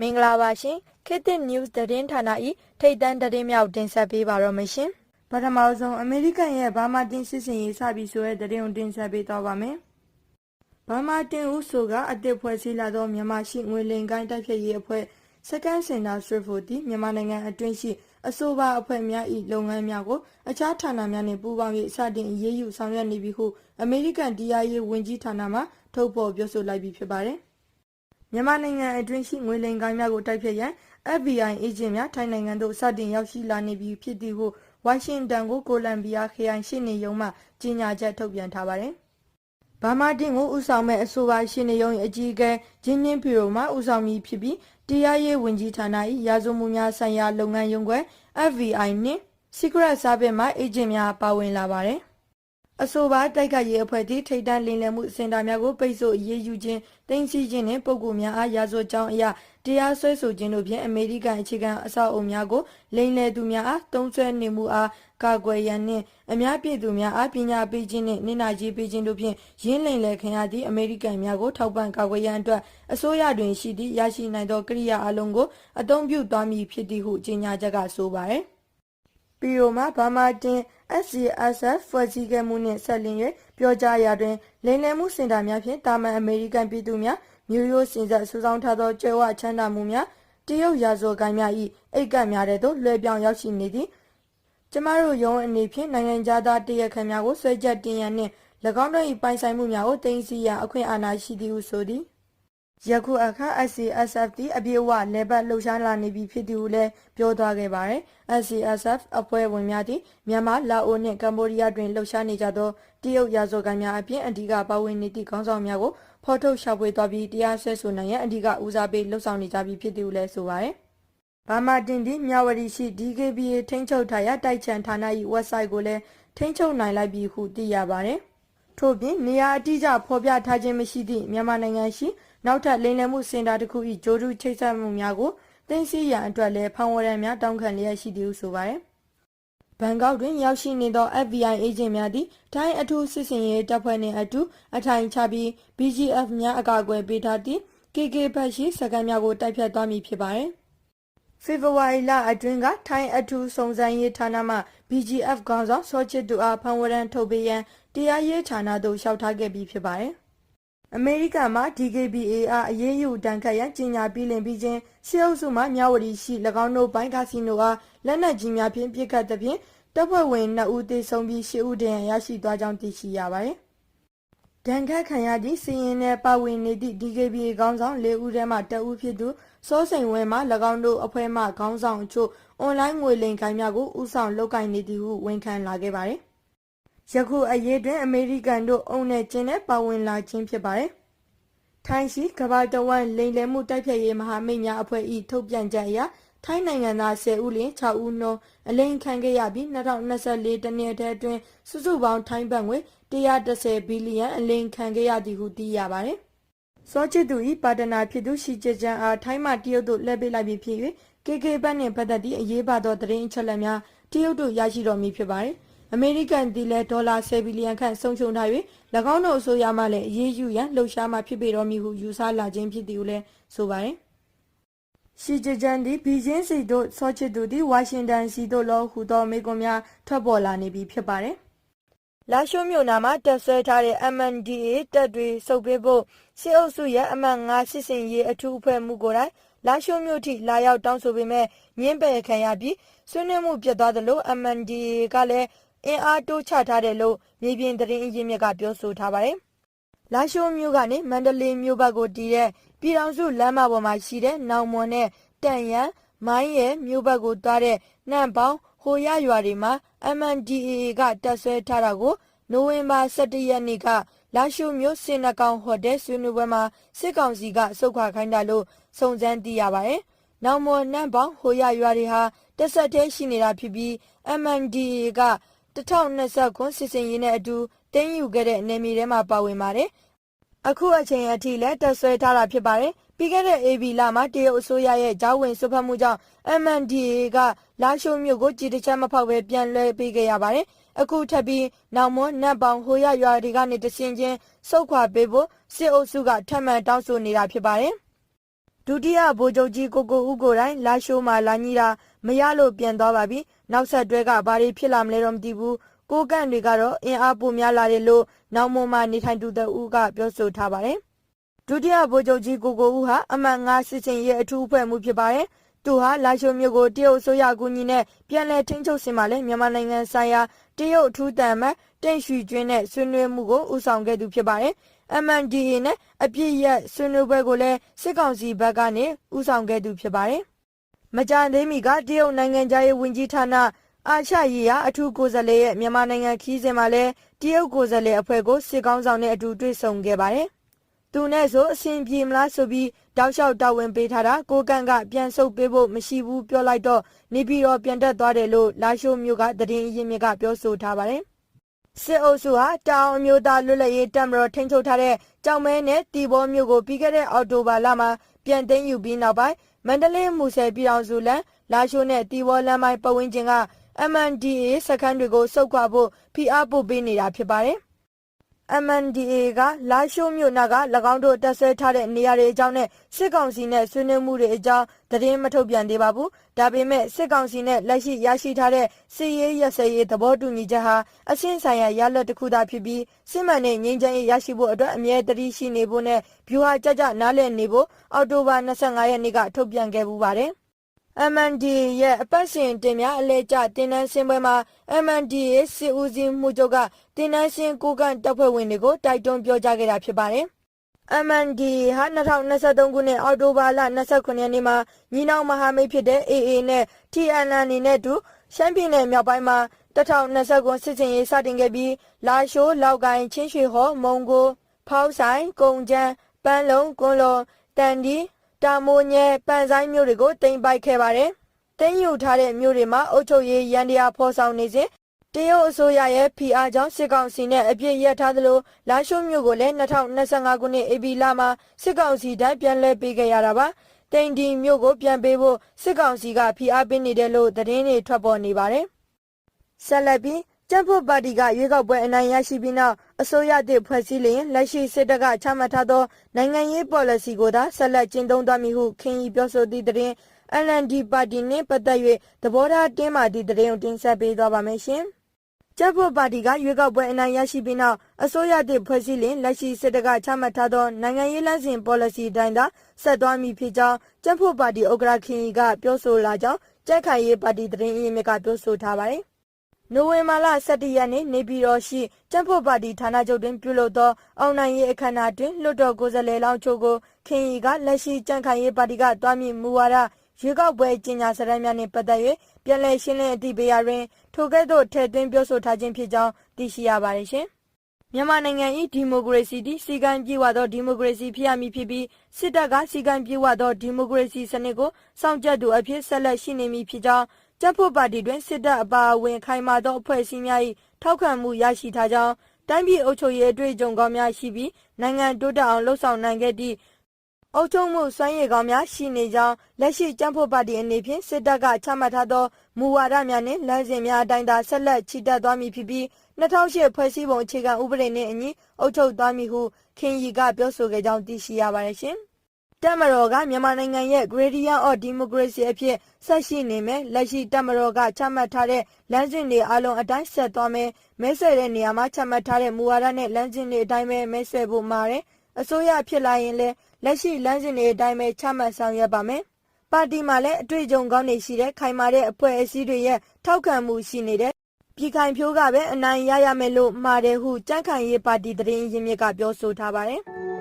မင်္ဂလာပါရှင်ခေတ်သစ် news သတင်းဌာန၏ထိတ်တန့်သတင်းများကိုတင်ဆက်ပေးပါတော့မရှင်ပထမဆုံးအမေရိကန်ရဲ့ဘာမာတင်စစ်စင်ရေးစပြီးဆိုတဲ့သတင်းကိုတင်ဆက်ပေးတော့ပါမယ်ဘာမာတင်ဦးဆိုကအသစ်ဖွဲ့စည်းလာသောမြန်မာရှိငွေလိမ်ကိုင်းတိုက်ဖြတ်ရေးအဖွဲ့ Second Center Swift သည်မြန်မာနိုင်ငံအတွင်းရှိ အဆိုပါအဖွဲ့များ၏လုပ်ငန်းများကိုအခြားဌာနများနှင့်ပူးပေါင်း၍စတင်အရေးယူဆောင်ရွက်နေပြီဟုအမေရိကန်တရားရေးဝန်ကြီးဌာနမှထုတ်ဖော်ပြောဆိုလိုက်ပြီဖြစ်ပါတယ်။မြန်မာနိုင်ငံအတွင်းရှိငွေလိမ်ကိုင်းများကိုတိုက်ဖျက်ရန် FBI အေဂျင့်များထိုင်းနိုင်ငံသို့စတင်ရောက်ရှိလာနေပြီဖြစ်သည်ဟုဝါရှင်တန်ကိုကိုလံဘီယာခရိုင်ရှေ့နေရုံးမှကြေညာချက်ထုတ်ပြန်ထားပါတယ်။ဘာမာတင်ကိုဥဆောင်မဲ့အဆိုပါရှင်းနေရုံး၏အကြီးအကဲဂျင်းနင်းဖီရိုမှဥဆောင်မည်ဖြစ်ပြီး တရားရေးဝန်ကြီးဌာန၏ရာဇဝမှုများဆိုင်ရာလုပ်ငန်းရုံးခွဲ FBI နှင့် Secret Service မှအေဂျင့်များပါဝင်လာပါတယ်။ အဆိုပါတိုက်ခိုက်ရေးအဖွဲ့သည်ထိတ်တန့်လင်းလည်မှုစင်တာများကိုပိတ်ဆို့အရေးယူခြင်းတင်စီခြင်းနှင့်ပုံကူများအားရာဇဝတ်ကြောင်းအရာတရားစွဲဆိုခြင်းတို့ဖြင့်အမေရိကန်အခြေခံအဆောက်အအုံများကိုလိမ်လည်သူများအားတုံးဆွဲနေမှုအားကာကွယ်ရန်နှင့်အများပြည်သူများအားပညာပေးခြင်းနှင့်နစ်နာကြေးပေးခြင်းတို့ဖြင့်ရင်းလိမ်လည်ခံရသည့်အမေရိကန်များကိုထောက်ပံ့ကာကွယ်ရန်အတွက်အစိုးရတွင်ရှိသည့်ရရှိနိုင်သောကိရိယာအလုံးကိုအသုံးပြုသွားမည်ဖြစ်သည်ဟုကြေညာချက်ကဆိုပါရယ်။ ပြီးတော့မှဘာမာတင် SCSF ဖွဲ့စည်းခဲ့မှုနှင့်ဆက်လျင်၍ပြောကြားရာတွင်လိမ်လည်မှုစင်တာများဖြင့်တာမန်အမေရိကန်ပြည်သူများမျိုးရိုးစင်ဆက်စုဆောင်းထားသောကြွယ်ဝချမ်းသာမှုများတရုတ်ရာဇဝတ်ကိုင်းများ၏အိတ်ကပ်များတဲ့သို့လွှဲပြောင်းရောက်ရှိနေသည်ကျမတို့ရုံးအနေဖြင့်နိုင်ငံသားတရက်ခံများကိုဆွဲချက်တင်ရန်နှင့်၎င်းတို့၏ပိုင်ဆိုင်မှုများကိုတင်စီရန်အခွင့်အာဏာရှိသည်ဟုဆိုသည် ယခုအခါ SCSF သည်အပြည့်အဝလဲပတ်လှုပ်ရှားလာနေပြီဖြစ်သည်ဟုလည်းပြောသွားခဲ့ပါတယ်။ SCSF အဖွဲ့ဝင်များသည်မြန်မာ၊လာအိုနှင့်ကမ္ဘောဒီးယားတွင်လှုပ်ရှားနေကြသောတရုတ်ရာဇဝတ်ကိုင်းများအပြင်အဓိကပါဝင်နေသည့်ခေါင်းဆောင်များကိုဖော်ထုတ်ရှာဖွေသွားပြီးတရားစွဲဆိုနိုင်ရန်အဓိကဦးစားပေးလှုပ်ဆောင်နေကြပြီဖြစ်သည်ဟုလည်းဆိုပါတယ်။ဘာမာတင်သည်မြဝတီရှိ DKBA ထိန်းချုပ်ထားရာတိုက်ချန်ဌာန၏ website ကိုလည်းထိန်းချုပ်နိုင်လိုက်ပြီဟုသိရပါတယ်။ထို့ပြင်နေရာအတိအကျဖော်ပြထားခြင်းမရှိသည့်မြန်မာနိုင်ငံရှိ နောက်ထပ်လိမ်လည်မှုစင်တာတစ်ခု၏ဂျိုးတူးချိတ်ဆက်မှုများကိုသိသိရန်အတွက်လည်းဖန်ဝရံများတောင်းခံလျက်ရှိသည်ဟုဆိုပါတယ်။ဘန်ကောက်တွင်ရောက်ရှိနေသော FBI အေဂျင့်များသည်ထိုင်းအထူးစစ်စင်ရေးတပ်ဖွဲ့နှင့်အတူအထိုင်ချပြီး BGF များအကာအကွယ်ပေးထားသည့် KK ဘတ်ရှိစကန်များကိုတိုက်ဖြတ်သွားမည်ဖြစ်ပါတယ်။ဖေဖော်ဝါရီလအတွင်းကထိုင်းအထူးစုံစမ်းရေးဌာနမှ BGF ခေါင်းဆောင်စောချစ်တူအားဖန်ဝရံထုတ်ပေးရန်တရားရေးဌာနသို့လျှောက်ထားခဲ့ပြီးဖြစ်ပါတယ်။ အမေရိကန်မှ DKBA အားအရေးယူတန်ခတ်ရန်ကြီးညာပြီးလင်ပြီးချင်းစစ်အုပ်စုမှမြဝတီရှိ၎င်းတို့ဘိုင်းကာစီနိုအားလက်နက်ကြီးများဖြင့်ပစ်ခတ်သဖြင့်တပ်ဖွဲ့ဝင်2ဦးသေဆုံးပြီး10ဦးဒဏ်ရာရရှိသွားကြောင်းသိရှိရပါတယ်။ဒဏ်ခတ်ခံရသည့်စီရင်နယ်ပါဝင်နေသည့် DKBA ခေါင်းဆောင်၄ဦးထဲမှတဦးဖြစ်သူစောစိန်ဝဲမှ၎င်းတို့အဖွဲ့မှခေါင်းဆောင်အချို့အွန်လိုင်းငွေလိမ်ခိုင်းများကိုဥဆောင်လုပ်ကင်နေသည်ဟုဝန်ခံလာခဲ့ပါတယ်။ ယခုအရေးတွင်အမေရိကန်တို့အုံနဲ့ကျင်းနဲ့ပါဝင်လာခြင်းဖြစ်ပါတယ်။ထိုင်းရှိကဘာတဝမ်လိမ်လည်မှုတိုက်ဖျက်ရေးမဟာမိတ်များအဖွဲ့၏ထုတ်ပြန်ချက်အရထိုင်းနိုင်ငံသား10ဦးလျင်6ဦးနှုန်းအလိမ်ခံခဲ့ရပြီး2024တနှစ်အတွင်းစုစုပေါင်းထိုင်းဘတ်ငွေ130ဘီလီယံအလိမ်ခံခဲ့ရသည်ဟုသိရပါတယ်။စောချစ်သူ၏ပါတနာဖြစ်သူရှိချစ်ချန်အားထိုင်းမှတရုတ်တို့လက်ပေးလိုက်ပြီးဖြစ်၍ KK ဘတ်နှင့်ပတ်သက်သည့်အရေးပါသောသတင်းအချက်အလက်များတရုတ်တို့ရရှိတော်မူဖြစ်ပါတယ်။ အမေရိကန်သည်လည်းဒေါ်လာ10ဘီလီယံခန့်ဆုံးရှုံးထား၍၎င်းတို့အစိုးရမှလည်းအရေးယူရန်လှုံ့ဆော်မှဖြစ်ပေတော်မူဟုယူဆလာခြင်းဖြစ်သည်ဟုလည်းဆိုပါတယ်။ရှိချဂျန်သည်ဘီဂျင်းစီတို့စောချစ်သူသည်ဝါရှင်တန်စီတို့လောဟူသောမိကွန်များထွက်ပေါ်လာနေပြီဖြစ်ပါတယ်။လာရှိုးမြို့နာမှာတက်ဆွဲထားတဲ့ MNDA တပ်တွေစုပ်ပေးဖို့စစ်အုပ်စုရဲ့အမှတ်၅စစ်စင်ရေးအထူးအဖွဲ့မှုကိုယ်တိုင်လာရှိုးမြို့ထိလာရောက်တောင်းဆိုပေမဲ့ညင်းပယ်ခံရပြီးဆွေးနွေးမှုပြတ်သွားသလို MNDA ကလည်း အင်အားတိုးချထားတယ်လို့မြေပြင်သတင်းအရင်းမြစ်ကပြောဆိုထားပါတယ်။လာရှိုးမြို့ကနေမန္တလေးမြို့ဘက်ကိုတည်တဲ့ပြည်တော်စုလမ်းမပေါ်မှာရှိတဲ့နောင်မွန်နဲ့တန်ရန်မိုင်းရဲ့မြို့ဘက်ကိုသွားတဲ့နှံ့ပေါင်းဟိုရရွာတွေမှာ MNDAA ကတပ်ဆွဲထားတာကိုနိုဝင်ဘာ17ရက်နေ့ကလာရှိုးမြို့စင်နကောင်ဟိုတယ်ဆွေးနွေးပွဲမှာစစ်ကောင်စီကစုတ်ခွာခိုင်းတာလို့စုံစမ်းသိရပါတယ်။နောင်မော်နှံ့ပေါင်းဟိုရရွာတွေဟာတက်ဆက်သေးရှိနေတာဖြစ်ပြီး MNDAA က 2020ခုစစ်စင်ရေးနဲ့အတူတင်းယူခဲ့တဲ့နေမီထဲမှာပါဝင်ပါတယ်။အခုအချိန်အထိလည်းတက်ဆွဲထားတာဖြစ်ပါတယ်။ပြီးခဲ့တဲ့ AB လမှာတရုတ်အစိုးရရဲ့ဂျောင်းဝင်ဆွဖတ်မှုကြောင့် MNDAA ကလာရှိုးမြို့ကိုကြည်တချက်မဖောက်ပဲပြန်လွှဲပေးခဲ့ရပါတယ်။အခုထပ်ပြီးနောင်မွန်းနတ်ပေါင်ဟိုရရွာတွေကနေတဆင်ချင်းစုတ်ခွာပေးဖို့စစ်အုပ်စုကထပ်မံတောင်းဆိုနေတာဖြစ်ပါတယ်။ဒုတိယဗိုလ်ချုပ်ကြီးကိုကိုဦးကိုယ်တိုင်လာရှိုးမှာလာညီတာမရလို့ပြန်သွားပါပြီ။ နောက်ဆက်တွဲကဘာတွေဖြစ်လာမလဲတော့မသိဘူး။ကိုကန့်တွေကတော့အင်အားပိုများလာတယ်လို့နောင်မွန်းမှာနေထိုင်သူတဦးကပြောဆိုထားပါတယ်။ဒုတိယဗိုလ်ချုပ်ကြီးကိုကိုဦးဟာအမှန်ငါစစ်စင်ရဲ့အထူးအဖွဲ့မှုဖြစ်ပါတယ်။သူဟာလာရှိုးမြို့ကိုတရုတ်အစိုးရအကူအညီနဲ့ပြန်လည်ထိန်းချုပ်စင်မှာလဲမြန်မာနိုင်ငံဆိုင်ရာတရုတ်အထူးတန်မတ်တိန့်ရွှီကျွင်းနဲ့ဆွေးနွေးမှုကိုဦးဆောင်ခဲ့သူဖြစ်ပါတယ်။ MNDA နဲ့အပြစ်ရက်ဆွေးနွေးပွဲကိုလည်းစစ်ကောင်စီဘက်ကနေဦးဆောင်ခဲ့သူဖြစ်ပါတယ်။ မကြသေးမီကတရုတ်နိုင်ငံသားရေးဝန်ကြီးဌာနအာရှရေးရာအထူးကိုယ်စားလှယ်ရဲ့မြန်မာနိုင်ငံခီးစဉ်မှာလဲတရုတ်ကိုယ်စားလှယ်အဖွဲ့ကိုစစ်ကောင်းဆောင်နဲ့အတူတွေ့ဆုံခဲ့ပါတယ်။သူနဲ့ဆိုအဆင်ပြေမလားဆိုပြီးတောက်လျှောက်တာဝန်ပေးထားတာကိုကန့်ကပြန်ဆုတ်ပေးဖို့မရှိဘူးပြောလိုက်တော့နေပြည်တော်ပြန်တက်သွားတယ်လို့လာရှိုးမြို့ကသတင်းရင်းမြစ်ကပြောဆိုထားပါတယ်။စစ်အုပ်စုဟာတောင်အမျိုးသားလွတ်လပ်ရေးတပ်မတော်ထိန်းချုပ်ထားတဲ့ကြောင်မဲနဲ့တီဘောမြို့ကိုပြီးခဲ့တဲ့အောက်တိုဘာလမှာပြန်သိမ်းယူပြီးနောက်ပိုင်း မန္တလေးမူဆယ်ပြည်အောင်စုလန်လာရှိုးနဲ့တီဘောလမ်းပိုင်းပတ်ဝန်းကျင်က MNDA စခန်းတွေကိုစုပ်ခွာဖို့ဖိအားပို့ပေးနေတာဖြစ်ပါတယ်။ MNDA ကလာရှိုးမြို့နာက၎င်းတို့တက်ဆွဲထားတဲ့နေရာတွေအကြောင်းနဲ့စစ်ကောင်စီနဲ့ဆွေးနွေးမှုတွေအကြောင်းသတင်းမထုတ်ပြန်သေးပါဘူး။ဒါပေမဲ့စစ်ကောင်စီနဲ့လက်ရှိရရှိထားတဲ့စစ်ရေးရစရေးသဘောတူညီချက်ဟာအရှင်းဆိုင်ရာရလဒ်တစ်ခုသာဖြစ်ပြီးစစ်မှန်တဲ့ငြိမ်းချမ်းရေးရရှိဖို့အတွက်အမြဲတမ်းရှိနေဖို့နဲ့ဗျူဟာကြကြနားလည်နေဖို့အောက်တိုဘာ25ရက်နေ့ကထုတ်ပြန်ခဲ့ပူပါတယ်။ MND ရဲ့အပတ်စဉ်တင်များအလဲကျတင်နန်းစင်းပွဲမှာ MND ရဲ့စစ်ဦးစီးမှုချုပ်က တင်နန်းစင်းကိုကန်တပ်ဖွဲ့ဝင်တွေကိုတိုက်တွန်းပြောကြားခဲ့တာဖြစ်ပါတယ်။ MND ဟာ2023ခုနှစ်အောက်တိုဘာလ29ရက်နေ့မှာညီနောင်မဟာမိတ်ဖြစ်တဲ့ AA နဲ့ TNN အနေနဲ့တူရှမ်းပြည်နယ်မြောက်ပိုင်းမှာ2029စစ်စင်ရေးစတင်ခဲ့ပြီးလာရှိုးလောက်ကိုင်းချင်းရွှေဟော်မုံကိုဖောက်ဆိုင်ကုံကျန်းပန်းလုံးကွန်းလွန်တန်ဒီတာမိုးညဲပန်ဆိုင်မျိုးတွေကိုတင်ပိုက်ခဲ့ပါတယ်။တင်ယူထားတဲ့မျိုးတွေမှာအုတ်ချုပ်ရေးရန်တရားဖော်ဆောင်နေစဉ် တရုတ်အစိုးရရဲ့ဖိအားကြောင့်စစ်ကောင်စီနဲ့အပြစ်ရက်ထားသလိုလာရှိုးမျိုးကိုလည်း2025ခုနှစ်ဧပြီလမှာစစ်ကောင်စီတိုင်းပြန်လည်ပေးခဲ့ရတာပါ။တိန်ဒီမျိုးကိုပြန်ပေးဖို့စစ်ကောင်စီကဖိအားပေးနေတယ်လို့သတင်းတွေထွက်ပေါ်နေပါတယ်။ဆက်လက်ပြီးကျန်းဖို့ပါတီကရွေးကောက်ပွဲအနိုင်ရရှိပြီးနောက်အစိုးရသစ်ဖွဲ့စည်းလျင်လက်ရှိစစ်တပ်ကချမှတ်ထားသောနိုင်ငံရေး policy ကိုသာဆက်လက်ကျင့်သုံးသွားမည်ဟုခင်ကြီးပြောဆိုသည့်တွင် LND ပါတီနှင့်ပတ်သက်၍သဘောထားတင်းမာသည့်တွင်တင်ဆက်ပေးသွားပါမယ်ရှင်။ ကျန်းဖို့ပါတီကရွေးကောက်ပွဲအနိုင်ရရှိပြီးနောက်အစိုးရသစ်ဖွဲ့စည်းလျင်လက်ရှိစစ်တပ်ကချမှတ်ထားသောနိုင်ငံရေးလမ်းစဉ် policy အတိုင်းသာဆက်သွားမည်ဖြစ်ကြောင်းကျန်းဖို့ပါတီဥက္ကဋ္ဌခင်ကြီးကပြောဆိုလာကြောင်းကြက်ခိုင်ရေးပါတီတရင်အင်းမြစ်ကပြောဆိုထားပါတယ်။နိုဝင်ဘာလ17ရက်နေ့နေပြည်တော်ရှိကျန်းဖို့ပါတီဌာနချုပ်တွင်ပြုလုပ်သောအောင်နိုင်ရေးအခမ်းအနားတွင်လွှတ်တော်ကိုယ်စားလှယ်လောင်းချို့ကိုခင်ရီကလက်ရှိကြံ့ခိုင်ရေးပါတီကတွားမြင့်မူဝါဒ ရွေးကောက်ပွဲကြီးညာစရမ်းများနှင့်ပတ်သက်၍ပြည်내ရှင်းလင်းအသိပေးရာတွင်ထိုကဲ့သို့ထည့်သွင်းပြောဆိုထားခြင်းဖြစ်ကြောင်းသိရှိရပါတယ်ရှင်။မြန်မာနိုင်ငံ၏ဒီမိုကရေစီသည်စီကံပြေဝသောဒီမိုကရေစီဖြစ်ရမည်ဖြစ်ပြီးစစ်တပ်ကစီကံပြေဝသောဒီမိုကရေစီစနစ်ကိုစောင့်ကြပ်သူအဖြစ်ဆက်လက်ရှိနေမည်ဖြစ်ကြောင်းကြက်ဖို့ပါတီတွင်စစ်တပ်အပါအဝင်ခိုင်မာသောအဖွဲ့အစည်းများ၏ထောက်ခံမှုရရှိထားကြောင်းတိုင်းပြည်အုပ်ချုပ်ရေးအတွေ့အကြုံကောင်းများရှိပြီးနိုင်ငံတိုးတက်အောင်လှုပ်ဆောင်နိုင်ခဲ့သည့် အုပ်ချုပ်မှုစွမ်းရည်ကောင်းများရှိနေကြောင်းလက်ရှိကျန်းဖို့ပါတီအနေဖြင့်စစ်တပ်ကချမှတ်ထားသောမူဝါဒများနှင့်လမ်းစဉ်များအတိုင်းသာဆက်လက်ချီတက်သွားမည်ဖြစ်ပြီး2008ဖွဲ့စည်းပုံအခြေခံဥပဒေနှင့်အညီအုပ်ချုပ်သွားမည်ဟုခင်ရီကပြောဆိုခဲ့ကြောင်းသိရှိရပါတယ်ရှင်။တပ်မတော်ကမြန်မာနိုင်ငံရဲ့ Gradient of Democracy အဖြစ်ဆက်ရှိနေမယ်လက်ရှိတပ်မတော်ကချမှတ်ထားတဲ့လမ်းစဉ်တွေအလုံးအတိုင်းဆက်သွားမယ်မဲဆွယ်တဲ့နေရာမှာချမှတ်ထားတဲ့မူဝါဒနဲ့လမ်းစဉ်တွေအတိုင်းပဲမဲဆွယ်ဖို့မှာတယ်အစိုးရဖြစ်လာရင်လည်း လက်ရှိလမ်းစဉ်တွေအတိုင်းပဲချမှတ်ဆောင်ရွက်ပါမယ်ပါတီမှာလည်းအတွေ့အကြုံကောင်းတွေရှိတဲ့ခိုင်မာတဲ့အဖွဲ့အစည်းတွေရဲ့ထောက်ခံမှုရှိနေတဲ့ပြည်ခိုင်ဖြိုးကပဲအနိုင်ရရမယ်လို့မှာတယ်ဟုကြန့်ခိုင်ရေးပါတီတရင်ရင်းမြစ်ကပြောဆိုထားပါတယ်။